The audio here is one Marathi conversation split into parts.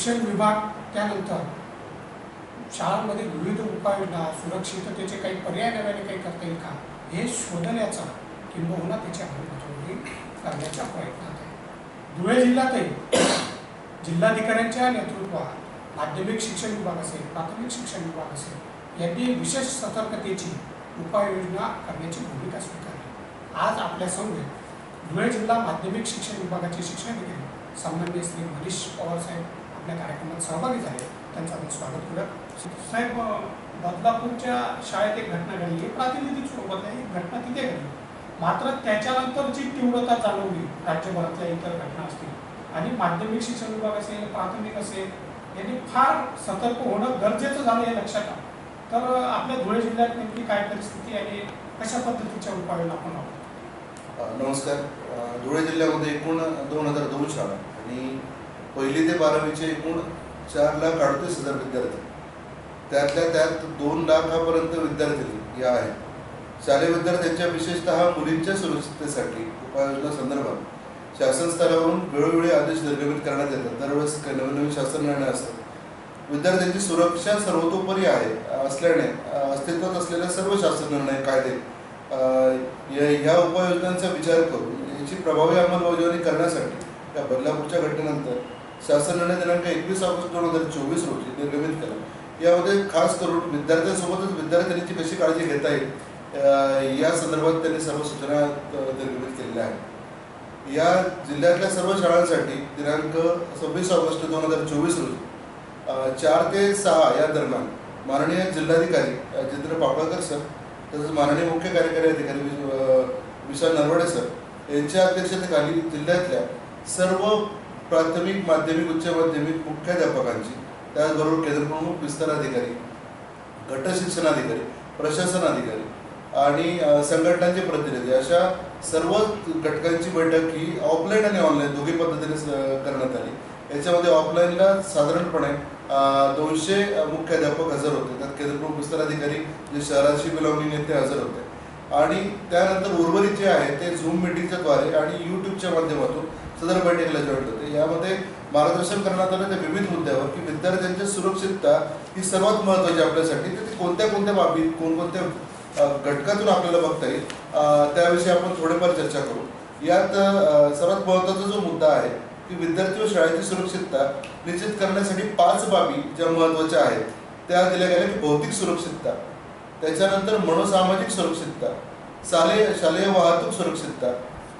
शिक्षण विभाग त्यानंतर शाळांमध्ये विविध उपाययोजना सुरक्षिततेचे काही पर्याय नव्याने काही करता येईल का? हे शोधण्याचा किंबहुना त्याची अंमलबजावणी करण्याच्या प्रयत्नात आहे. धुळे जिल्ह्यातही जिल्हाधिकाऱ्यांच्या नेतृत्वात माध्यमिक शिक्षण विभाग असेल प्राथमिक शिक्षण विभाग असेल यांनी विशेष सतर्कतेची उपाययोजना करण्याची भूमिका स्वीकारली. आज आपल्या समवेत धुळे जिल्हा माध्यमिक शिक्षण विभागाचे शिक्षण अधिकारी सन्मान्य श्री मनीष पवार साहेब आपल्या कार्यक्रमात सहभागी झाले. त्यांचं आपण स्वागत करूया. साहेब बदलापूरच्या शाळेत एक घटना घडली. प्रातिनिधिक स्वरूपात आहे एक घटना तिथे घडली. मात्र त्याच्यानंतर जी तीव्रता जाणवली राज्यभरातल्या इतर घटना असतील आणि माध्यमिक शिक्षण विभाग असेल प्राथमिक असेल यांनी फार सतर्क होणं गरजेचं झालं हे लक्षात आलं. तर आपल्या धुळे जिल्ह्यात नेमकी काय परिस्थिती आणि कशा पद्धतीच्या उपाययोजना आपण आहोत नमस्कार. धुळे जिल्ह्यामध्ये एकूण दोन हजार दोन शाळा आणि पहिली ते बारावीचे एकूण चार लाख अडतीस हजार विद्यार्थी. त्यातल्या त्यात दोन लाखापर्यंत विद्यार्थी या आहेत. शालेय विद्यार्थ्यांच्या विशेषतः मुलींच्या सुरक्षिततेसाठी उपाययोजना संदर्भात शासन स्तरावरून वेळोवेळी आदेश निर्गमित करण्यात येतात. दरवेळेस नवनवीन नवीन नवीन शासन निर्णय असतात. विद्यार्थ्यांची सुरक्षा सर्वतोपरी आहे असल्याने अस्तित्वात असलेले सर्व शासन निर्णय कायदे या या उपाययोजनांचा विचार करून याची प्रभावी अंमलबजावणी करण्यासाठी या बदलापूरच्या घटनेनंतर शासनाने दिनांक एकवीस ऑगस्ट दोन हजार चोवीस रोजी निर्गमित केला. यामध्ये खास करून विद्यार्थ्यांसोबतच विद्यार्थ्यांची कशी काळजी घेता येईल या संदर्भात त्यांनी सर्व सूचना निर्गमित केलेल्या आहेत. या जिल्ह्यातल्या सर्व शाळांसाठी दिनांक सव्वीस ऑगस्ट दोन हजार चोवीस रोजी चार ते सहा या दरम्यान माननीय जिल्हाधिकारी जितेंद्र पापळकर सर तसंच माननीय मुख्य कार्यकारी अधिकारी विशाल नरवडे सर यांच्या अध्यक्षतेखाली जिल्ह्यातल्या सर्व प्राथमिक माध्यमिक उच्च माध्यमिक मुख्याध्यापकांची त्याचबरोबर केंद्रप्रमुख विस्तार अधिकारी गट शिक्षणाधिकारी प्रशासन अधिकारी आणि संघटनांचे प्रतिनिधी. अशा सर्व घटकांची बैठक ही ऑफलाईन आणि ऑनलाईन दोघी पद्धतीने स- करण्यात आली. याच्यामध्ये ऑफलाईनला साधारणपणे दोनशे मुख्याध्यापक हजर होते. त्यात केंद्रप्रमुख विस्तार अधिकारी जे शहराशी बिलॉंगिंग आहेत ते हजर होते. आणि त्यानंतर उर्वरित जे आहे ते झूम मिटिंगच्या द्वारे आणि यूट्यूबच्या माध्यमातून सदर बैठकीला जॉईन होते. यामध्ये मार्गदर्शन करण्यात आलं त्या विविध मुद्द्यावर की विद्यार्थ्यांची सुरक्षितता ही सर्वात महत्त्वाची आपल्यासाठी. तर ती कोणत्या कोणत्या बाबीत कोणकोणत्या घटकातून आपल्याला बघता येईल? त्याविषयी आपण थोडेफार चर्चा करू. यात सर्वात महत्त्वाचा जो मुद्दा आहे की विद्यार्थी व शाळेची सुरक्षितता निश्चित करण्यासाठी पाच बाबी ज्या महत्त्वाच्या आहेत. त्या दिल्या गेल्या की भौतिक सुरक्षितता त्याच्यानंतर मनोसामाजिक सुरक्षितता शालेय शालेय वाहतूक सुरक्षितता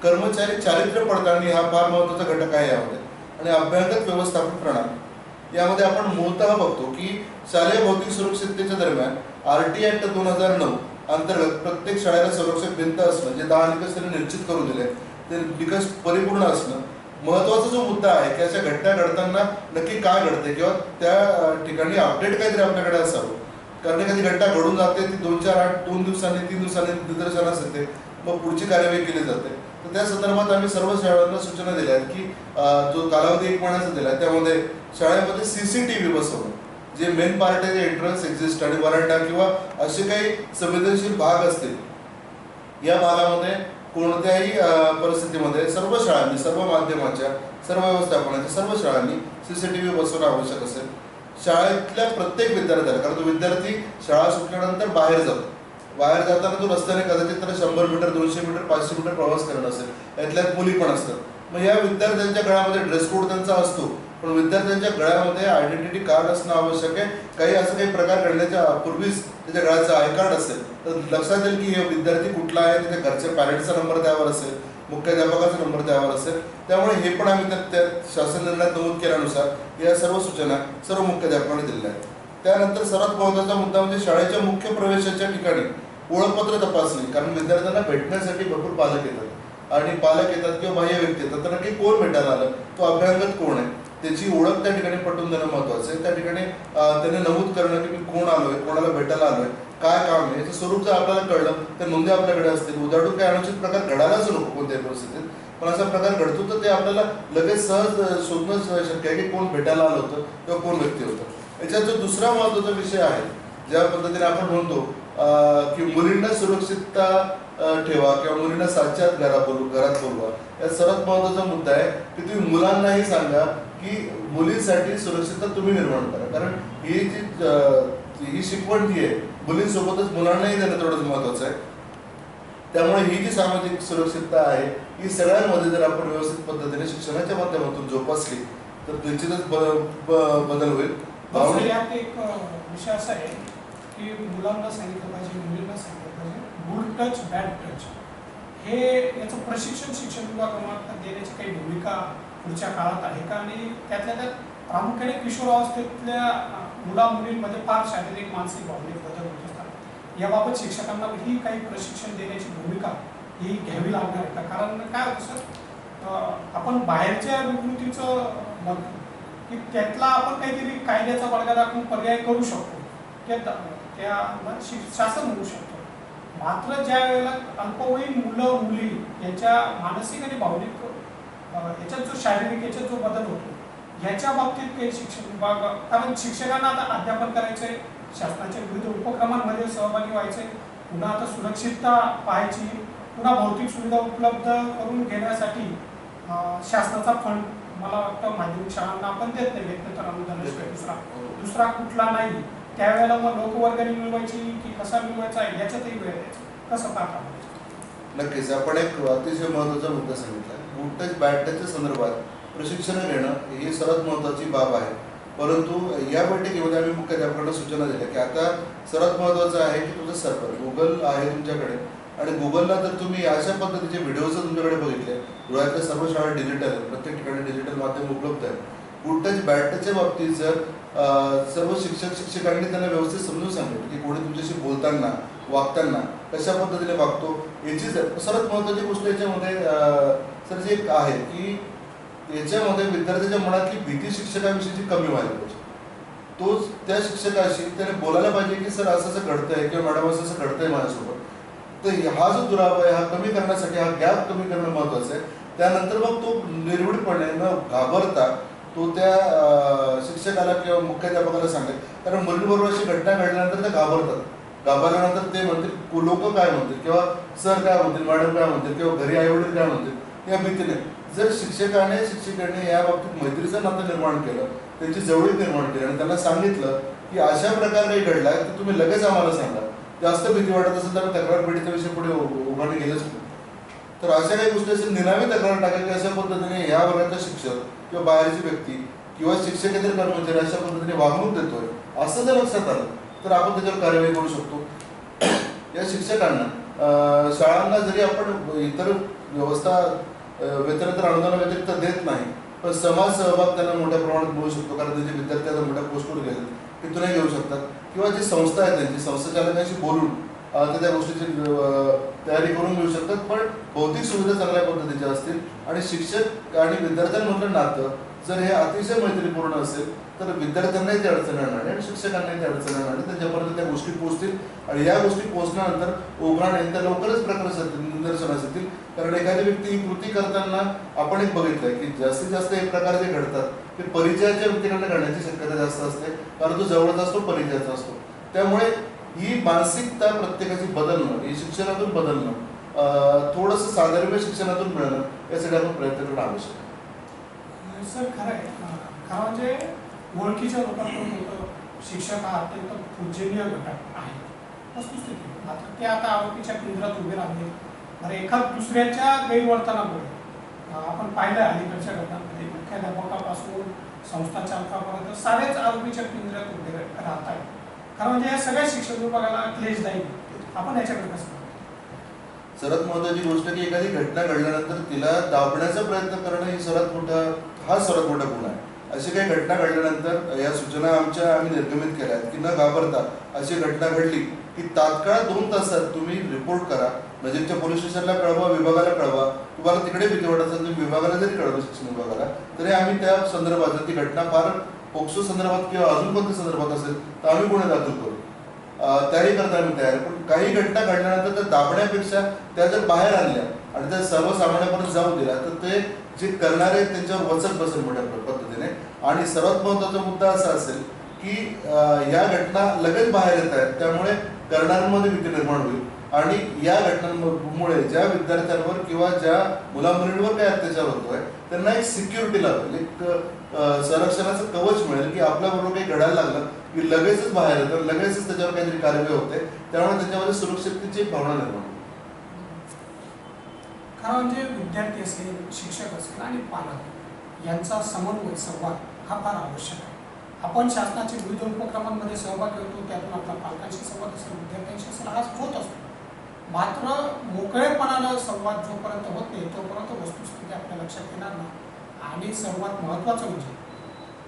कर्मचारी चारित्र्य पडताळणी हा फार महत्त्वाचा घटक आहे यामध्ये. आणि अभ्यागत व्यवस्थापन प्रणाली. यामध्ये आपण मूलतः बघतो की शालेय भौतिक सुरक्षिततेच्या दरम्यान आर टी ऍक्ट दोन हजार नऊ अंतर्गत प्रत्येक शाळेला संरक्षक भिंत असणं जे दहा निकष त्यांनी निश्चित करून दिले ते निकष परिपूर्ण असणं महत्त्वाचा जो मुद्दा आहे की अशा घटना घडताना नक्की काय घडते किंवा त्या ठिकाणी अपडेट काहीतरी आपल्याकडे असावं. कारण एखादी घटना घडून जाते ती दोन चार आठ दोन दिवसांनी तीन दिवसांनी निदर्शनास येते मग पुढची कार्यवाही केली जाते. तर त्या संदर्भात आम्ही सर्व शाळांना सूचना दिल्या आहेत की जो कालावधी एक महिन्याचा दिला त्यामध्ये शाळेमध्ये सीसीटीव्ही बसवणं जे मेन पार्ट आहे एंट्रन्स एक्झिस्ट आणि वरांडा किंवा असे काही संवेदनशील भाग असतील या भागामध्ये कोणत्याही परिस्थितीमध्ये सर्व शाळांनी सर्व माध्यमाच्या सर्व व्यवस्थापनाच्या सर्व शाळांनी सीसीटीव्ही बसवणं आवश्यक असेल. शाळेतल्या प्रत्येक विद्यार्थ्याला कारण तो विद्यार्थी शाळा सुटल्यानंतर बाहेर जातो. बाहेर जाताना तो रस्त्याने कदाचित त्याला शंभर मीटर दोनशे मीटर पाचशे मीटर प्रवास करत असेल. यातल्यात मुली पण असतात. मग या विद्यार्थ्यांच्या गळ्यामध्ये ड्रेस कोड त्यांचा असतो. पण विद्यार्थ्यांच्या गळ्यामध्ये आयडेंटिटी कार्ड असणं आवश्यक आहे. काही असं काही प्रकार घडण्याच्या पूर्वीच त्याच्या गळ्याचं आय कार्ड असेल तर लक्षात येईल की हे विद्यार्थी कुठला आहे त्याच्या घरच्या पॅरेंट्सचा नंबर त्यावर असेल मुख्याध्यापकाचा नंबर त्यावर असेल. त्यामुळे हे पण आम्ही त्या- शासन निर्णयात नमूद केल्यानुसार या सर्व सूचना सर्व मुख्याध्यापकांनी दिलेल्या आहेत. त्यानंतर सर्वात महत्त्वाचा मुद्दा म्हणजे शाळेच्या मुख्य प्रवेशाच्या ठिकाणी. ओळखपत्र तपासली कारण विद्यार्थ्यांना भेटण्यासाठी भरपूर पालक येतात. आणि पालक येतात किंवा बाह्य व्यक्ती येतात तर नक्की कोण भेटायला आलं? तो अभ्यागत कोण आहे? त्याची ओळख त्या ठिकाणी पटवून देणं महत्वाचं आहे. त्या ठिकाणी त्याने नमूद करणं की मी कोण आलोय कोणाला भेटायला आलोय काय काम आहे याचं स्वरूप जर आपल्याला कळलं तर नोंदी आपल्याकडे असतील. उदाहरण काय अनुचित प्रकार घडायलाच नको कोणत्याही परिस्थितीत. पण असा प्रकार घडतो तर ते आपल्याला लगेच सहज शोधणं शक्य आहे की कोण भेटायला आलं होतं किंवा कोण व्यक्ती होतं. याच्यात जो दुसरा महत्त्वाचा विषय आहे ज्या पद्धतीने आपण म्हणतो की मुलींना सुरक्षितता ठेवा किंवा मुलींना साच्यात घरात बोलू घरात बोलवा या सर्वात महत्त्वाचा मुद्दा आहे की तुम्ही मुलांनाही सांगा की मुलींसाठी सुरक्षितता तुम्ही निर्माण करा. कारण ही जी ही शिकवण जी आहे मुलींसोबतच मुलांनाही देणं तेवढंच महत्वाचं आहे. त्यामुळे ही जी सामाजिक सुरक्षितता आहे ही सगळ्यांमध्ये जर आपण व्यवस्थित पद्धतीने शिक्षणाच्या माध्यमातून जोपासली तर निश्चितच बदल होईल. एक विषय असा आहे की मुलांना सांगितलं पाहिजे मुलींना सांगितलं पाहिजे. गुड टच बॅड टच हे याचं प्रशिक्षण शिक्षण विभागामार्फत देण्याची काही भूमिका पुढच्या काळात आहे का? आणि त्यातल्या त्यात प्रामुख्याने किशोरावस्थेतल्या अ, मुला मुलींमध्ये फार शारीरिक मानसिक भावनिक बदल होत असतात. याबाबत शिक्षकांना ही काही प्रशिक्षण देण्याची भूमिका ही घ्यावी लागणार आहे का? कारण काय होतं सर आपण बाहेरच्या विकृतीचं बघतो की त्यातला आपण काहीतरी कायद्याचा बळगा दाखवून पर्याय करू शकतो. ते त्या शासन म्हणू शकतो. मात्र ज्या वेळेला अल्पवयीन मुलं मुली यांच्या मानसिक आणि भावनिक याच्यात जो शारीरिक याच्यात जो बदल होतो ह्याच्या बाबतीत काही शिक्षण विभाग कारण शिक्षकांना आता अध्यापन करायचंय शासनाच्या विविध उपक्रमांमध्ये सहभागी व्हायचंय. पुन्हा आता सुरक्षितता पाहायची पुन्हा भौतिक सुविधा उपलब्ध करून घेण्यासाठी शासनाचा फंड मला वाटतं माध्यमिक शाळांना आपण देत नाही. व्यक्त तर अनुदानाशिवाय दुसरा दुसरा कुठला नाही. त्यावेळेला मग लोकवर्गणी मिळवायची की कसा मिळवायचा याच्यातही वेळ द्यायचा. कसं पाहता नक्कीच. आपण एक अतिशय महत्त्वाचा मुद्दा सांगितला. गुड टच बॅड टचच्या संदर्भात प्रशिक्षण घेणं ही सर्वात महत्त्वाची बाब आहे. परंतु या बैठकीमध्ये आम्ही मुख्याध्यापकांना सूचना दिल्या की आता सर्वात महत्त्वाचं आहे की तुझं सर्व्हर गुगल आहे तुमच्याकडे. आणि गुगलला जर तुम्ही अशा पद्धतीचे व्हिडिओज तुमच्याकडे बघितले. धुळ्यातल्या सर्व शाळा डिजिटल प्रत्येक ठिकाणी डिजिटल माध्यम उपलब्ध आहे कुठंच बॅटच्या बाबतीत जर सर्व शिक्षक शिक्षकांनी त्यांना व्यवस्थित समजून सांगितलं की कोणी तुमच्याशी बोलताना वागताना कशा पद्धतीने वागतो याची जर- सर्वात महत्त्वाची गोष्ट याच्यामध्ये सर जे एक आहे की याच्यामध्ये विद्यार्थ्याच्या मनातली भीती शिक्षकाविषयीची कमी व्हायला पाहिजे. तोच त्या शिक्षकाशी त्याने बोलायला पाहिजे की सर असं असं घडतंय किंवा मॅडम असं असं घडतंय माझ्यासोबत. तर हा जो दुरावा आहे हा कमी करण्यासाठी हा गॅप कमी करणं महत्त्वाचं आहे. त्यानंतर मग तो निर्भीडपणे न घाबरता तो त्या शिक्षकाला किंवा मुख्याध्यापकाला सांगेल. कारण मुलीबरोबर अशी घटना घडल्यानंतर ते घाबरतात. घाबरल्यानंतर ते म्हणतील लोक काय म्हणतील? किंवा सर काय म्हणतील? मॅडम काय म्हणतील? किंवा घरी आईवडील काय म्हणतील? या भीतीने. जर शिक्षकाने शिक्षकाने या बाबतीत मैत्रीचं नातं निर्माण केलं त्यांची जवळीक निर्माण केली आणि त्यांना सांगितलं की अशा प्रकार काही घडला तर तुम्ही लगेच आम्हाला सांगा. जास्त भीती वाटत असेल तर तक्रार पेढीचा विषय पुढे उ- उभारणी गेलंच नाही तर अशा काही गोष्टी असेल निनावी तक्रार टाकायची अशा पद्धतीने या वर्गाचा शिक्षक किंवा बाहेरची व्यक्ती किंवा शिक्षकेतर कर्मचारी अशा पद्धतीने वागणूक देतोय असं जर लक्षात आलं तर आपण त्याच्यावर कार्यवाही करू शकतो. या शिक्षकांना शाळांना जरी आपण इतर व्यवस्था व्यतिरिक्त अनुदाना व्यतिरिक्त देत नाही पण समाज सहभाग त्यांना मोठ्या प्रमाणात मिळू शकतो कारण त्यांचे विद्यार्थी आता मोठ्या पोस्टवर गेले तिथूनही घेऊ शकतात. किंवा जी संस्था आहे त्यांची संस्था चालकांशी बोलून तर त्या गोष्टीची तयारी करून घेऊ शकतात. पण भौतिक सुविधा चांगल्या पद्धतीच्या असतील आणि शिक्षक आणि विद्यार्थ्यांमधलं नातं जर हे अतिशय मैत्रीपूर्ण असेल तर विद्यार्थ्यांनाही ते अडचण येणार नाही आणि शिक्षकांनाही ते अडचण येणार नाही. त्यांच्यापर्यंत त्या गोष्टी पोहोचतील. आणि या गोष्टी पोहोचल्यानंतर ओघाण त्या लवकरच प्रकाश निदर्शनास येतील. कारण एखादी व्यक्ती ही कृती करताना आपण एक बघितलंय की जास्तीत जास्त एक प्रकार जे घडतात ते परिचयाच्या व्यक्तीकडनं घडण्याची शक्यता जास्त असते. कारण तो जवळचा असतो परिचयाचा असतो. त्यामुळे ही मानसिकता प्रत्येकाची बदलणं ही शिक्षणातून बदलणं थोडंसं साधर्म्य शिक्षणातून मिळणं यासाठी आपण प्रयत्न करणं आवश्यक आहे. सर खरं आहे. खरं म्हणजे ओळखीच्या लोकांकडून शिक्षक हा अत्यंत पूजनीय घटक आहे. वस्तुस्थिती. मात्र ते आता आरोपीच्या केंद्रात उभे राहिले. अरे एका दुसऱ्याच्या गैरवर्तनामुळे आपण पाहिलं अलीकडच्या घटनांमध्ये मुख्याध्यापकापासून संस्था चालकापर्यंत सारेच आरोपीच्या केंद्रात उभे राहत आहेत खरं म्हणजे या सगळ्या शिक्षण विभागाला क्लेशदायी आपण याच्याकडे कसं सर्वात महत्वाची गोष्ट की एखादी घटना घडल्यानंतर तिला दाबण्याचा प्रयत्न करणं ही सर्वात मोठा हा सर्वात मोठा गुण आहे. अशी काही घटना घडल्यानंतर या सूचना आमच्या आम्ही निर्गमित केल्या आहेत की न घाबरता अशी घटना घडली की तात्काळ दोन तासात तुम्ही रिपोर्ट करा. नजीकच्या पोलीस स्टेशनला कळवा विभागाला कळवा. तुम्हाला तिकडे भीती वाटत असेल तुम्ही विभागाला जरी कळवा शिक्षण विभागाला तरी आम्ही त्या संदर्भात ती घटना फार पोक्सो संदर्भात किंवा अजून कोणत्या संदर्भात असेल तर आम्ही गुन्हे दाखल करू. त्याही करता आम्ही तयार पण काही घटना घडल्यानंतर त्या दाबण्यापेक्षा त्या जर बाहेर आणल्या आणि त्या सर्वसामान्यापर्यंत जाऊ दिल्या तर ते जे करणारे त्यांच्यावर वचक बसेल मोठ्या पद्धतीने. आणि सर्वात महत्त्वाचा मुद्दा असा असेल की या घटना लगेच बाहेर येत आहेत. त्यामुळे करणाऱ्यांमध्ये भीती निर्माण होईल. आणि या घटनांमुळे ज्या विद्यार्थ्यांवर किंवा ज्या मुलामुलींवर काय अत्याचार होतोय त्यांना एक सिक्युरिटी लागेल एक संरक्षणाचं कवच मिळेल की आपल्याबरोबर काही घडायला लागलं की लगेचच बाहेर येतं लगेचच त्याच्यावर काहीतरी कार्यवाही होते त्यामुळे त्याच्यामध्ये सुरक्षिततेची भावना निर्माण होते. खरं म्हणजे विद्यार्थी असेल शिक्षक असेल आणि पालक यांचा समन्वय संवाद हा फार आवश्यक आहे. आपण शासनाचे विविध उपक्रमांमध्ये सहभाग घेतो त्यातून आपला पालकांशी संवाद असतो विद्यार्थ्यांशी असेल हा होत असतो. मात्र मोकळेपणानं संवाद जोपर्यंत होत नाही तोपर्यंत वस्तुस्थिती आपल्या लक्षात येणार नाही. आणि सर्वात महत्त्वाचं म्हणजे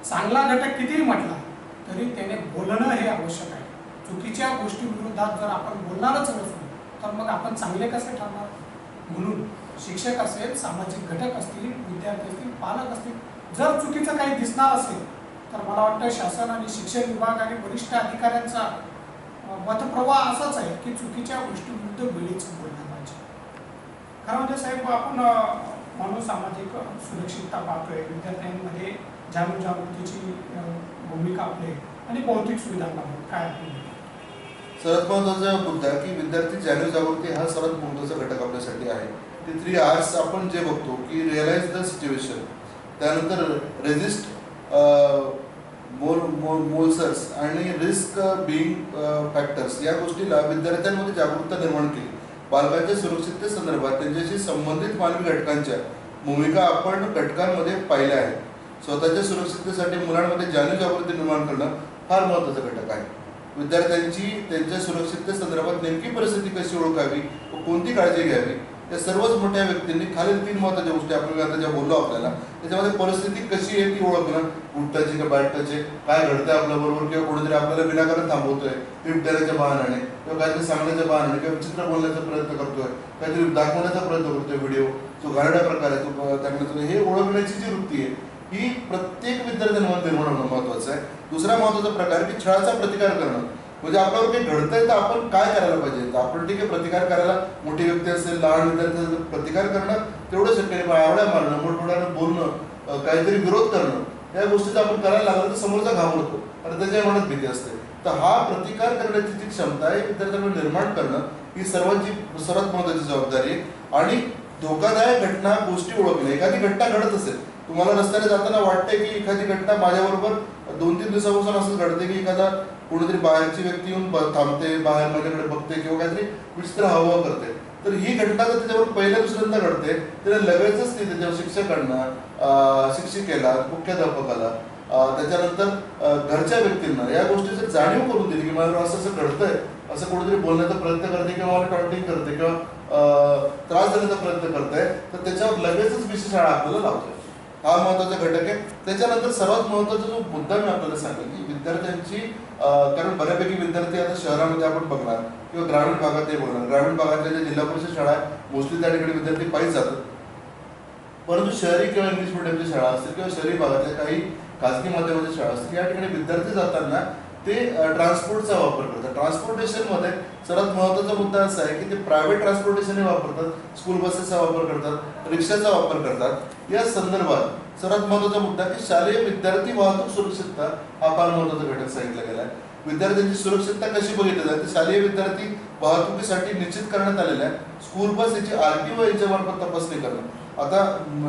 चांगला घटक कितीही म्हटला तरी त्याने बोलणं हे आवश्यक आहे. चुकीच्या गोष्टी विरोधात जर आपण बोलणारच नसू तर मग आपण चांगले कसे ठरणार? म्हणून शिक्षक असेल सामाजिक घटक असतील विद्यार्थी असतील पालक असतील जर चुकीचं काही दिसणार असेल तर मला वाटतं शासन आणि शिक्षण विभाग आणि वरिष्ठ अधिकाऱ्यांचा मतप्रवाह असाच आहे की चुकीच्या गोष्टीविरुद्ध वेळीच बोललं पाहिजे. खरं म्हणजे साहेब आपण माणूस म्हणून सामाजिक सुरक्षितता पाहतोय विद्यार्थ्यांमध्ये जाणीव-जागृतीची भूमिका आपली आहे आणि बौद्धिक सुविधांना काय आपली सर्वात महत्त्वाचा मुद्दा की विद्यार्थी जाणीव जागृती हा सर्वात महत्त्वाचा घटक आपल्यासाठी आहे. ते थ्री आर्स आपण जे बघतो की रिअलाइज द सिच्युएशन त्यानंतर रेजिस्ट मोल मोल्सर्स आणि रिस्क बिईंग फॅक्टर्स या गोष्टीला विद्यार्थ्यांमध्ये जागरूकता निर्माण केली. बालकांच्या सुरक्षितते संदर्भात त्यांच्याशी संबंधित मानवी घटकांच्या भूमिका आपण घटकांमध्ये पाहिल्या आहेत. स्वतःच्या सुरक्षिततेसाठी मुलांमध्ये जाणीव जागृती निर्माण करणं फार महत्त्वाचा घटक आहे. विद्यार्थ्यांची त्यांच्या सुरक्षितते संदर्भात नेमकी परिस्थिती कशी ओळखावी व कोणती काळजी घ्यावी त्या सर्वच मोठ्या व्यक्तींनी खालील तीन महत्त्वाच्या गोष्टी आपण आता ज्या बोललो आपल्याला त्याच्यामध्ये परिस्थिती कशी आहे ती ओळखणं उठताची का बॅटटाची काय घडतंय आपल्या बरोबर किंवा कोणीतरी आपल्याला विनाकारण थांबवतोय लिफ्ट देण्याच्या बहाण्याने किंवा काहीतरी सांगण्याच्या बहाण्याने किंवा चित्र बोलण्याचा प्रयत्न करतोय काहीतरी दाखवण्याचा प्रयत्न करतोय व्हिडिओ जो घाणेरड्या प्रकार आहे तो दाखवण्याचा हे ओळखण्याची जी वृत्ती आहे ही प्रत्येक विद्यार्थ्यांमध्ये निर्माण होणं महत्वाचं आहे. दुसरा महत्त्वाचा प्रकार की छळाचा प्रतिकार करणं. म्हणजे आपल्यावर काही घडतंय तर आपण काय करायला पाहिजे? तर आपण ठीक आहे प्रतिकार करायला मोठी व्यक्ती असेल लहान विद्यार्थी असेल प्रतिकार करणं तेवढं शक्य नाही. आवड्या मारणं मोठमोठ्यानं बोलणं काहीतरी विरोध करणं या गोष्टी आपण करायला लागलो तर समोरचा घाबरतो. आणि त्याच्या मनात भीती असते. तर हा प्रतिकार करण्याची जी क्षमता आहे विद्यार्थ्यांना निर्माण करणं ही सर्वांची सर्वात महत्वाची जबाबदारी आहे. आणि धोकादायक घटना गोष्टी ओळखणे. एखादी घटना घडत असेल तुम्हाला रस्त्याने जाताना वाटते की एखादी घटना माझ्याबरोबर दोन तीन दिवसापासून असं घडते की एखादा कुणीतरी बाहेरची व्यक्ती येऊन थांबते बाहेर माझ्याकडे बघते किंवा काहीतरी विचित्र हवा करते. तर ही घटना जर त्याच्यावर पहिल्या दुसऱ्यांदा घडते तर लगेचच ती त्याच्यावर शिक्षकांना शिक्षिकेला मुख्याध्यापकाला त्याच्यानंतर घरच्या व्यक्तींना या गोष्टीची जाणीव करून दिली की मला असं असं घडतंय असं कुठेतरी बोलण्याचा प्रयत्न करते किंवा टॉन्टिंग करते किंवा त्रास देण्याचा प्रयत्न करते तर त्याच्यावर लगेचच विशेष शाळा आपल्याला लावते. हा महत्त्वाचा घटक आहे. त्याच्यानंतर सर्वात महत्त्वाचा जो मुद्दा मी आपल्याला सांगेल की विद्यार्थ्यांची कारण बऱ्यापैकी विद्यार्थी आता शहरामध्ये आपण बघणार किंवा ग्रामीण भागातही बघणार. ग्रामीण भागातल्या ज्या जिल्हा परिषद शाळा आहे मोस्टली त्या ठिकाणी विद्यार्थी पाहिजे जातात. परंतु शहरी किंवा इंग्लिश मिडियमच्या शाळा असतील किंवा शहरी भागातल्या काही खाजगी माध्यमाच्या शाळा असतील या ठिकाणी विद्यार्थी जाताना ते ट्रान्सपोर्टचा वापर करतात. ट्रान्सपोर्टेशनमध्ये सर्वात महत्त्वाचा मुद्दा असा आहे की ते प्रायव्हेट ट्रान्सपोर्टेशन वापरतात स्कूल बसेसचा वापर करतात रिक्षाचा वापर करतात. या संदर्भात सर्वात महत्त्वाचा मुद्दा की शालेय विद्यार्थी वाहतूक सुरक्षितता हा फार महत्त्वाचा घटक सांगितला गेला आहे विद्यार्थ्यांची सुरक्षितता कशी बघितली जाते? शालेय विद्यार्थी वाहतुकीसाठी निश्चित करण्यात आलेल्या आहे स्कूल बस याची आरटीओ याच्या मार्फत तपासणी करणं आता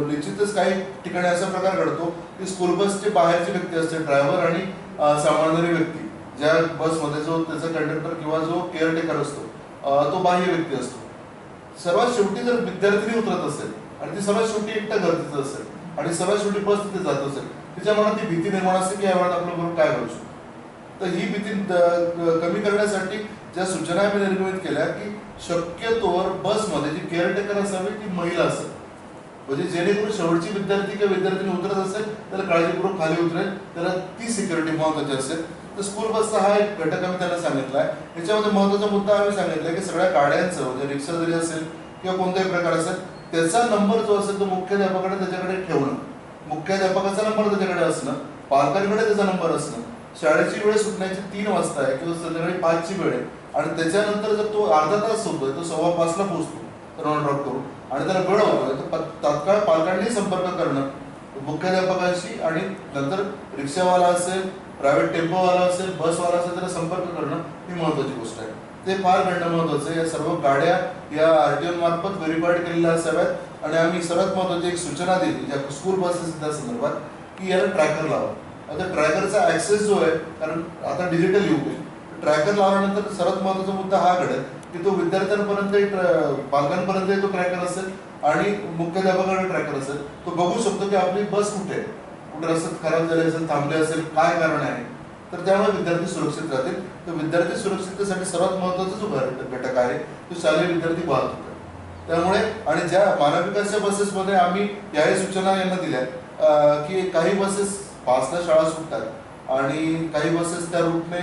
निश्चितच काही ठिकाणी असा प्रकार घडतो की स्कूल बसचे बाहेरची व्यक्ती असते ड्रायव्हर आणि सांभाळणारी व्यक्ती ज्या बसमध्ये जो त्याचा कंडक्टर किंवा जो केअरटेकर असतो तो बाह्य व्यक्ती असतो. सर्वात शेवटी जर विद्यार्थी उतरत असेल आणि ती सर्वात शेवटी एकटा गरजेचं असेल आणि सर्वात शेवटी बस तिथे जात असेल तिच्या मनात ती भीती निर्माण असते की या वेळात आपलं बरोबर काय करू शकतो? तर ही भीती कमी करण्यासाठी ज्या सूचना आम्ही निर्मित केल्या की शक्यतोवर बसमध्ये जी केअरटेकर असावी ती महिला असेल म्हणजे जेणेकरून शेवटची विद्यार्थी किंवा विद्यार्थी उतरत असेल त्याला काळजीपूर्वक खाली उतरेल त्याला ती सिक्युरिटी महत्वाची असेल. तर स्कूल बसचा हा एक घटक आम्ही त्यांना सांगितला आहे याच्यामध्ये महत्त्वाचा मुद्दा आम्ही सांगितला की सगळ्या गाड्यांचं म्हणजे रिक्षा जरी असेल किंवा कोणताही प्रकार असेल त्याचा नंबर जो असेल तो मुख्याध्यापकाकडे त्याच्याकडे ठेवणं. मुख्याध्यापकाचा नंबर त्याच्याकडे असणं पालकांकडे त्याचा नंबर असणं. शाळेची वेळ सुटण्याची तीन वाजता आहे किंवा संध्याकाळी पाचची वेळ आहे. आणि त्याच्यानंतर जर तो अर्धा तास होतोय तो सव्वा पाचला पोहोचतो. रन ड्रॉप करून. आणि त्याला वेळ होतोय तर तात्काळ पालकांनी संपर्क करणं. मुख्याध्यापकांशी आणि नंतर रिक्षावाला असेल प्रायव्हेट टेम्पोवाला असेल बसवाला असेल त्याला संपर्क करणं ही महत्वाची गोष्ट आहे. ते फार घडणं महत्वाचं आहे. या सर्व गाड्या या आर टी मार्फत व्हेरीफाईड केलेल्या असाव्यात. आणि आम्ही सर्वात महत्वाची एक सूचना दिली ज्या स्कूल बसेस त्या संदर्भात की याला ट्रॅकर लावा. आता ट्रॅकरचा ऍक्सेस जो आहे कारण आता डिजिटल युग आहे ट्रॅकर लावल्यानंतर सर्वात महत्त्वाचा मुद्दा हा घडेल की तो विद्यार्थ्यांपर्यंत पालकांपर्यंत तो ट्रॅकर असेल आणि मुख्याध्यापकांना ट्रॅकर असेल तो बघू शकतो की आपली बस कुठे आहे? कुठे रस्त्यात खराब झाले असेल थांबले असेल काय कारण आहे? तर त्यामुळे विद्यार्थी सुरक्षित राहतील. तर विद्यार्थी सुरक्षिततेसाठी सर्वात महत्त्वाचा जो घटक आहे तो शालेय विद्यार्थी वाहतूक आहे. त्यामुळे आणि ज्या मानविकासच्या बसेसमध्ये आम्ही याही सूचना यांना दिल्या की काही बसेस पाचला शाळा सुटतात आणि काही बसेस त्या रूटने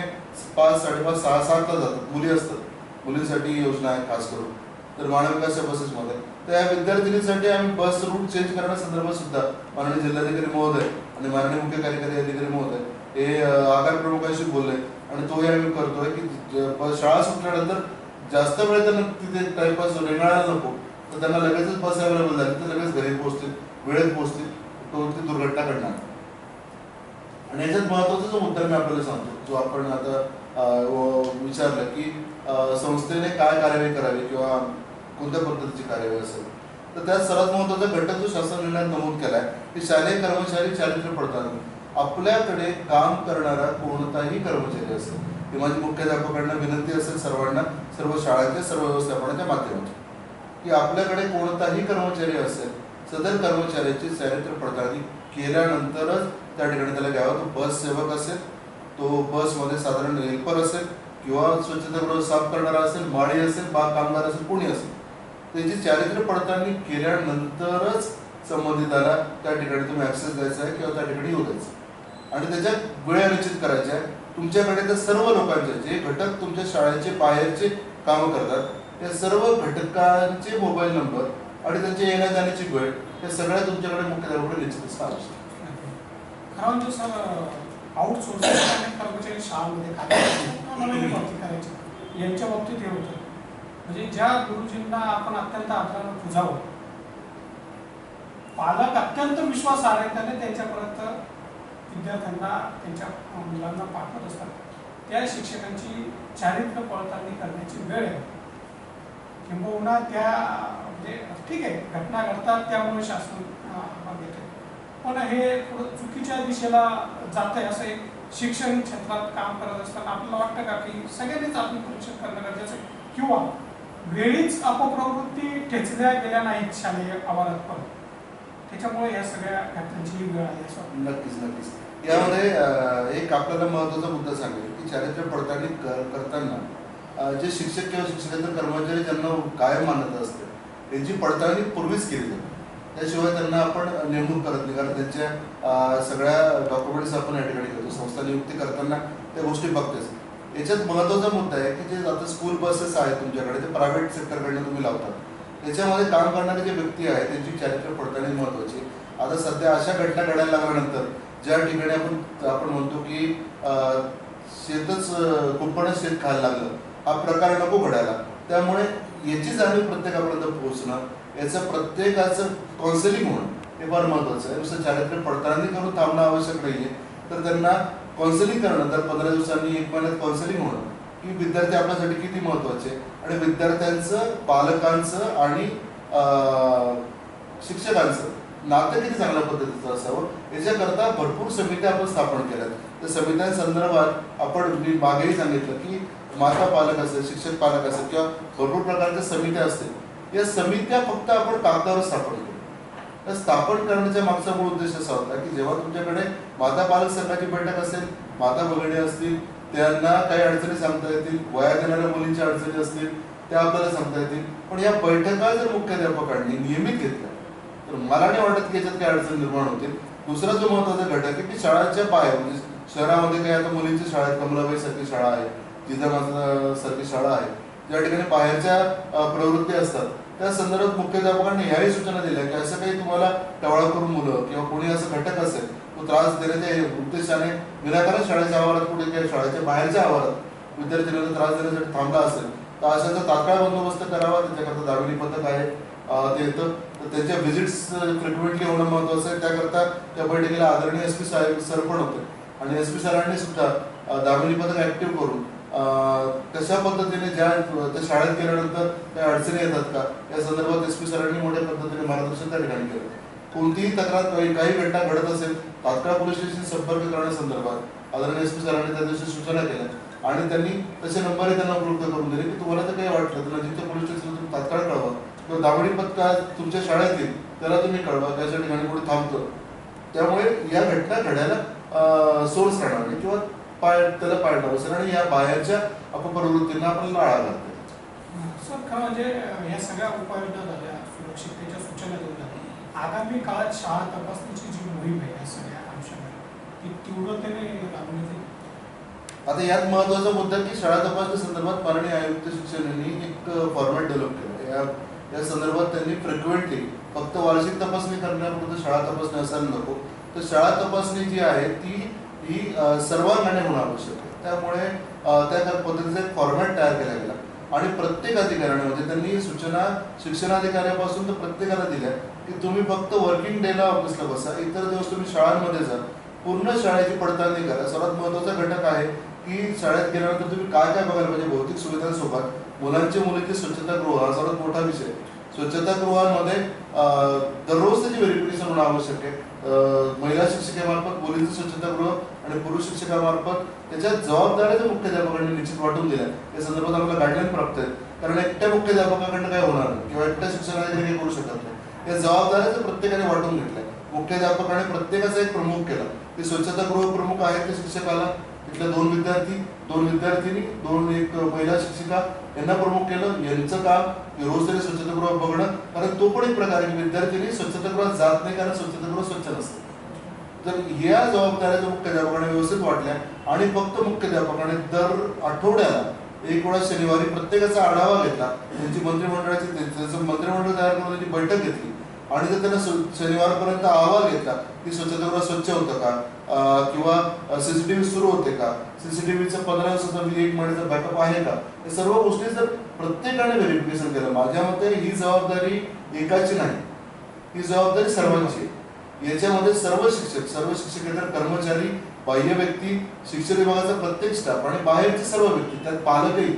पाच साडेपाच सहा सातला जातात. मुली असतात. मुलींसाठी योजना आहे खास करून. तर मानविकासच्या बसेसमध्ये तर या विद्यार्थिनीसाठी आम्ही बस रूट चेंज करण्यासंदर्भात सुद्धा माननीय जिल्हाधिकारी महोदय आणि माननीय मुख्य कार्यकारी अधिकारी महोदय हे आगार प्रमुखांशी बोलले आणि तोही आम्ही करतोय की बस- शाळा सुटल्यानंतर जास्त वेळ त्यांना तिथे टाइमपास रेंगाळायला नको. तर त्यांना लगेचच बस अवेलेबल झाली तर लगेच घरी पोहोचतील वेळेत पोहोचतील तो ती दुर्घटना घडणार. आणि याच्यात महत्त्वाचा जो मुद्दा मी आपल्याला सांगतो जो आपण आता विचारलं की संस्थेने काय कार्यवाही करावी किंवा कोणत्या पद्धतीची कार्यवाही असेल? तर त्यात सर्वात महत्त्वाचा घटक जो शासन निर्णयात नमूद केलाय की शालेय कर्मचारी चारित्र्य पडताळणी आपल्याकडे काम करणारा कोणताही कर्मचारी असेल ही माझी मुख्याध्यापकांना विनंती असेल सर्वांना सर्व शाळांच्या सर्व व्यवस्थापनाच्या माध्यमातून. की आपल्याकडे कोणताही कर्मचारी असेल सदर कर्मचाऱ्याची चारित्र्य पडताळणी केल्यानंतरच त्या ठिकाणी त्याला घ्यावा तो बस सेवक असेल तो बसमध्ये साधारण हेल्पर असेल किंवा स्वच्छतागृह साफ करणारा असेल माळी असेल बाग कामगार असेल कोणी असेल त्याची चारित्र्य पडताळणी केल्यानंतरच संबंधिताला त्या ठिकाणी तुम्ही ऍक्सेस द्यायचा आहे किंवा त्या ठिकाणी येऊ द्यायचं आणि त्याच्यात वेळ निश्चित करायच्या आहे. तुमच्याकडे त्या सर्व लोकांचे जे घटक तुमच्या शाळेचे बाहेरचे कामं करतात त्या सर्व घटकांचे मोबाईल नंबर आणि त्यांचे येण्या जाण्याची वेळ या सगळ्या तुमच्याकडे मुख्याध्यापकाकडे निश्चित असणं आवश्यक आउटसोर्सिंग कर्मचारी शाळांमध्ये कार्यरत भरती करायची. यांच्या बाबतीत हे होतं. म्हणजे ज्या गुरुजींना आपण अत्यंत आदरानं पुजावं पालक अत्यंत विश्वासार्हतेने त्यांच्यापर्यंत विद्यार्थ्यांना त्यांच्या मुलांना पाठवत असतात. त्या शिक्षकांची चारित्र्य पडताळणी करण्याची वेळ आहे. किंबहुना त्या म्हणजे ठीक आहे घटना घडतात त्यामुळे शासन पण हे थोडं चुकीच्या दिशेला जात आहे असं एक शिक्षण क्षेत्रात काम करत असताना आपल्याला वाटतं का की सगळ्यांनीच आत्मपरीक्षण करणं गरजेचं आहे? किंवा वेळीच अपप्रवृत्ती ठेचल्या गेल्या नाहीत शालेय आवारात पण? त्याच्यामुळे या सगळ्या घटनांची वेळ आली असं नक्कीच नक्कीच. यामध्ये एक आपल्याला महत्त्वाचा मुद्दा सांगेल की चारित्र्य पडताळणी कर- करताना जे शिक्षक किंवा शिक्षकेतर कर्मचारी ज्यांना कायम मानत असते त्यांची पडताळणी पूर्वीच केली जाते. त्याशिवाय त्यांना आपण नेमणूक करत नाही. कारण त्यांच्या सगळ्या डॉक्युमेंट्स आपण या ठिकाणी घेतो. संस्था नियुक्ती करताना त्या गोष्टी बघतेच. याच्यात महत्त्वाचा मुद्दा आहे की जे आता स्कूल बसेस आहेत तुमच्याकडे ते प्रायव्हेट सेक्टरकडनं तुम्ही लावतात. त्याच्यामध्ये काम करणारे जे व्यक्ती आहेत त्यांची चारित्र्य पडताळणी महत्वाची आता सध्या अशा घटना घडायला लागल्यानंतर ज्या ठिकाणी आपण आपण म्हणतो की शेतच कुंपणच शेत खायला लागलं. हा प्रकार नको घडायला. त्यामुळे याची जाणीव प्रत्येकापर्यंत पोहोचणं याचं प्रत्येकाचं काउन्सिलिंग होणं हे फार महत्वाचं आहे. नुसतं चारित्र्य पडताळणी करून थांबणं आवश्यक नाहीये. तर त्यांना काउन्सिलिंग करणं दर पंधरा दिवसांनी एक महिन्यात काउन्सिलिंग होणं की विद्यार्थी आपल्यासाठी किती महत्त्वाचे आणि विद्यार्थ्यांचं पालकांचं आणि शिक्षकांचं नातं किती चांगल्या पद्धतीचं असावं याच्याकरता भरपूर समित्या आपण स्थापन केल्यात. त्या समित्यांसंदर्भात आपण मी मागेही सांगितलं की माता पालक असेल शिक्षक पालक असेल किंवा भरपूर प्रकारच्या समित्या असतील या समित्या फक्त आपण कागदावर स्थापन केल्या तर स्थापन करण्याच्या मागचा मूळ उद्देश असा होता की जेव्हा तुमच्याकडे माता पालक संघाची बैठक असेल माता भगिनी असतील त्यांना काही अडचणी सांगता येतील वया देणाऱ्या मुलींच्या अडचणी असतील त्या आपल्याला सांगता येतील. पण या बैठका जर मुख्याध्यापकांनी नियमित घेतल्या तर मला नाही वाटत की याच्यात काही अडचण निर्माण होतील. दुसरा जो महत्त्वाचा घटक आहे की शाळांच्या पाया म्हणजे शहरामध्ये काही आता मुलींची शाळा आहेत कमलाबाई सारखी शाळा आहे जिजामाता सारखी शाळा आहे ज्या ठिकाणी बाहेरच्या प्रवृत्ती असतात त्या संदर्भात मुख्याध्यापकांनी ह्याही सूचना दिल्या की असं काही तुम्हाला टवाळा करून मुलं किंवा कोणी असं घटक असेल तो त्रास देण्याच्या उद्देशाने निराकरण शाळेच्या आवारात कुठे किंवा शाळेच्या बाहेरच्या आवारात विद्यार्थ्यांना त्रास देण्यासाठी थांबला असेल तर अशाचा तात्काळ बंदोबस्त करावा त्याच्याकरता दामिनी पथक आहे ते येतं. तर त्यांच्या व्हिजिट्स फ्रिक्वेंटली होणं महत्वाचं आहे. त्याकरता त्या बैठकीला आदरणीय एस पी साहेब सर पण होते. आणि एस पी सरांनी सुद्धा अं, पथक ऍक्टिव्ह करून तशा कशा पद्धतीने ज्या त्या शाळेत गेल्यानंतर त्या अडचणी येतात का? या संदर्भात एस पी सरांनी मोठ्या पद्धतीने मार्गदर्शन त्या ठिकाणी केलं. कोणतीही तक्रार काही घटना घडत असेल तात्काळ पोलीस स्टेशन संपर्क करण्यासंदर्भात आदरणीय एस पी सरांनी त्या दिवशी सूचना केल्या आणि त्यांनी तसे नंबरही त्यांना उपलब्ध करून दिले की तुम्हाला तर काही वाटलं तर नजीकच्या पोलीस स्टेशन तुम्ही तात्काळ कळवा. किंवा दावणी पथका तुमच्या शाळेत येईल त्याला तुम्ही कळवा त्याच्या ठिकाणी कुठे थांबतो. त्यामुळे या घटना घडायला सोर्स राहणार नाही किंवा पाय त्याला पाळणार असेल आणि या बाहेरच्या अपप्रवृत्तींना आपण आळा घालतो सर खरं म्हणजे या सगळ्या उपाययोजना झाल्या सुरक्षिततेच्या सूचना देऊन झाल्या. आगामी काळात शाळा तपासणीची जी मोहीम आहे या सगळ्या अंशामध्ये ती तीव्रतेने राबवण्यात येईल आता यात महत्त्वाचा मुद्दा की शाळा तपासणी संदर्भात माननीय आयुक्त शिक्षण यांनी एक फॉर्मॅट डेव्हलप केलं. या या संदर्भात त्यांनी फ्रिक्वेंटली फक्त वार्षिक तपासणी करण्यापुरतं शाळा तपासणी असायला नको. तर शाळा तपासणी जी आहे ती ही सर्वांगाने होणं आवश्यक आहे त्यामुळे त्या पद्धतीचा एक फॉर्मॅट तयार केला गेला. आणि प्रत्येक अधिकाऱ्याने म्हणजे त्यांनी सूचना शिक्षणाधिकाऱ्यापासून तर प्रत्येकाला दिल्या की तुम्ही फक्त वर्किंग डेला ऑफिसला बसा इतर दिवस तुम्ही शाळांमध्ये जा. पूर्ण शाळेची पडताळणी करा. सर्वात महत्त्वाचा घटक आहे की शाळेत गेल्यानंतर तुम्ही काय काय बघायला पाहिजे? भौतिक सुविधांसोबत. मुलांची मुलीची स्वच्छतागृह हा सर्वात मोठा विषय. स्वच्छतागृहांमध्ये दररोज त्याची व्हेरिफिकेशन होणं आवश्यक आहे. महिला शिक्षिकेमार्फत मुलींचं स्वच्छतागृह आणि पुरुष शिक्षकामार्फत त्याच्या जबाबदाऱ्या ज्या मुख्याध्यापकांनी निश्चित वाटून दिल्या. या संदर्भात आम्हाला गाईडलाईन प्राप्त आहेत. कारण एकट्या मुख्याध्यापकाकडनं काय होणार नाही किंवा एकट्या शिक्षकाने काही करू शकत नाही. या जबाबदाऱ्या जर प्रत्येकाने वाटून घेतल्या. मुख्याध्यापकाने प्रत्येकाचा एक प्रमुख केला. ते स्वच्छतागृह प्रमुख आहे ते शिक्षकाला. तिथल्या दोन विद्यार्थी दोन विद्यार्थिनी दोन एक महिला शिक्षिका यांना प्रमुख केलं. यांचं काम रोजतरी रोज स्वच्छतागृह बघणं. कारण तो पण एक प्रकार आहे विद्यार्थिनी स्वच्छतागृहात जात नाही कारण स्वच्छतागृह स्वच्छ नसतं. तर या जबाबदाऱ्या जर मुख्याध्यापकाने व्यवस्थित वाटल्या आणि फक्त मुख्याध्यापकाने दर आठवड्याला एक वेळा शनिवारी प्रत्येकाचा आढावा घेतला. त्यांची मंत्रिमंडळाची त्यांचं मंत्रिमंडळ तयार करून त्यांची बैठक घेतली. आणि जर त्यांना शनिवारपर्यंत अहवाल घेतला की स्वच्छतागृह स्वच्छ होतं का? किंवा सीसीटीव्ही सुरू होते का? सीसीटीव्हीचं पंधरा दिवसाचा म्हणजे एक महिन्याचा बॅकअप आहे का? हे सर्व गोष्टी जर प्रत्येकाने व्हेरिफिकेशन केलं माझ्या मते ही जबाबदारी एकाची नाही. ही जबाबदारी सर्वांची. याच्यामध्ये सर्व शिक्षक सर्व शिक्षकेतर कर्मचारी बाह्य व्यक्ती शिक्षण विभागाचा प्रत्येक स्टाफ आणि बाहेरचे सर्व व्यक्ती त्यात पालकही.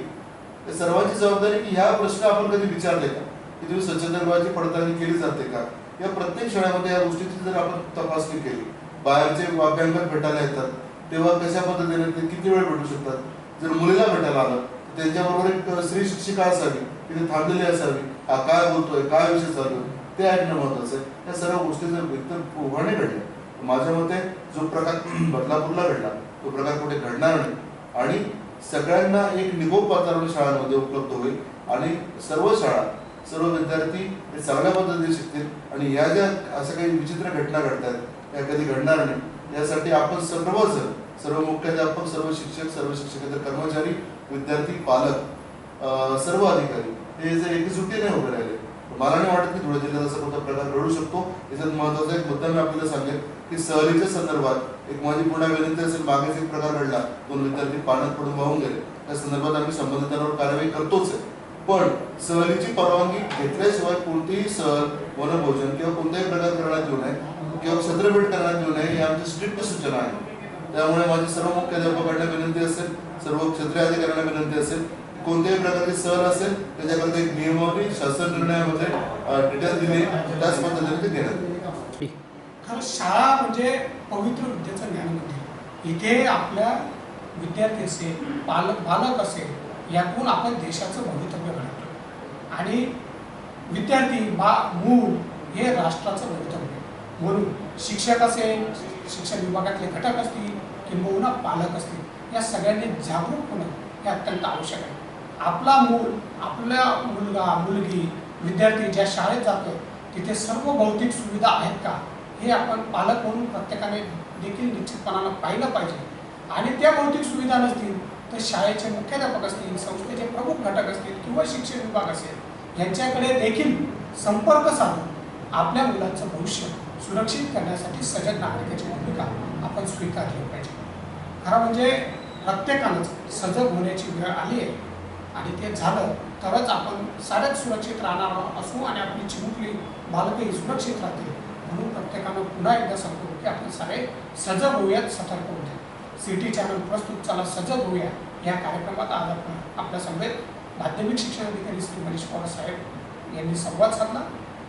या सर्वांची जबाबदारी की ह्या प्रश्न आपण कधी विचारले का? की तुम्ही स्वच्छतागृहाची पडताळणी केली जाते का? या प्रत्येक शाळेमध्ये या गोष्टीची जर आपण तपासणी केली बाहेरचे अभ्यंकर भेटायला येतात. तेव्हा कशा पद्धतीने ते किती वेळ भेटू शकतात? जर मुलीला भेटायला आलं तर त्यांच्याबरोबर एक स्त्री शिक्षिका असावी तिथे थांबलेली असावी. हा काय बोलतोय? काय विषय चालू आहे ते ऐकणं महत्वाचं आहे. या सर्व गोष्टी जर एकतर उघडणे घडल्या माझ्या मते जो प्रकार बदलापूरला घडला तो प्रकार कुठे घडणार नाही. आणि सगळ्यांना एक निकोप वातावरण शाळांमध्ये उपलब्ध होईल. आणि सर्व शाळा सर्व विद्यार्थी हे चांगल्या पद्धतीने शिकतील. आणि या ज्या अशा काही विचित्र घटना घडतात या कधी घडणार नाही. यासाठी आपण सर्वजण सर्व मुख्याध्यापक सर्व शिक्षक सर्व शिक्षकेतर कर्मचारी विद्यार्थी पालक सर्व अधिकारी हे जे एकजुटीने उभे राहिले. मला नाही वाटत की धुळे जिल्ह्यात असा कोणता प्रकार घडू शकतो. याच्यात महत्त्वाचा एक मुद्दा मी आपल्याला सांगेन की सहलीच्या संदर्भात एक माझी पुन्हा विनंती असेल मागेच एक प्रकार घडला. दोन विद्यार्थी पाण्यात पडून वाहून गेले. त्या संदर्भात आम्ही संबंधितांवर कारवाई करतोच आहे. पण सहलीची परवानगी घेतल्याशिवाय कोणतीही सहल वनभोजन किंवा कोणत्याही प्रकार करण्यात येऊ नये. किंवा छत्रपेट करण्यात येऊ नये ही आमची स्ट्रिक्ट सूचना आहे त्यामुळे माझी सर्व मुख्याध्यापकांना विनंती असेल सर्व क्षेत्रीय अधिकाऱ्यांना विनंती असेल कोणत्याही प्रकारची सहल असेल त्याच्याकरता एक नियमावली शासन निर्णयामध्ये डिटेल दिली त्याच पद्धतीने ते देण्यात खरं शाळा म्हणजे पवित्र विद्येचं ज्ञान होते इथे आपल्या विद्यार्थी असेल पालक बालक असेल यातून आपण देशाचं भवितव्य घडवतो. आणि विद्यार्थी बा मूळ हे राष्ट्राचं भवितव्य. म्हणून शिक्षक असेल शिक्षण विभागातले घटक असतील किंबहुना पालक असतील या सगळ्यांनी जागरूक होणं हे अत्यंत आवश्यक आहे. आपला मूल आपला मुलगा मुलगी विद्यार्थी ज्या शाळेत जातो तिथे सर्व भौतिक सुविधा आहेत का? हे आपण पालक म्हणून प्रत्येकाने देखील निश्चितपणानं पाहिलं पाहिजे. आणि त्या भौतिक सुविधा नसतील तर शाळेचे मुख्याध्यापक असतील संस्थेचे प्रमुख घटक असतील किंवा शिक्षण विभाग असेल यांच्याकडे देखील संपर्क साधून आपल्या मुलांचं भविष्य सुरक्षित करण्यासाठी सजग नागरिकाची भूमिका आपण स्वीकारली पाहिजे. खरं म्हणजे प्रत्येकानंच सजग होण्याची वेळ आली आहे. आणि ते झालं तरच आपण सारेच सुरक्षित राहणार असू आणि आपली चिमुकली बालकही सुरक्षित राहतील. म्हणून प्रत्येकानं पुन्हा एकदा सांगतो की आपण सारे सजग होऊयात सतर्क होऊया सिटी चॅनल प्रस्तुत चला सजग होऊया. या कार्यक्रमात आज आपण आपल्या समवेत माध्यमिक शिक्षण अधिकारी श्री मनीष पवार साहेब यांनी संवाद साधला.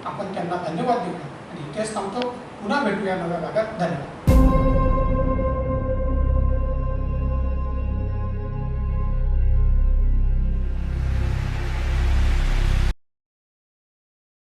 आपण त्यांना धन्यवाद देऊया. आणि इथेच थांबतो पुन्हा भेटूया नव्या भागात धन्यवाद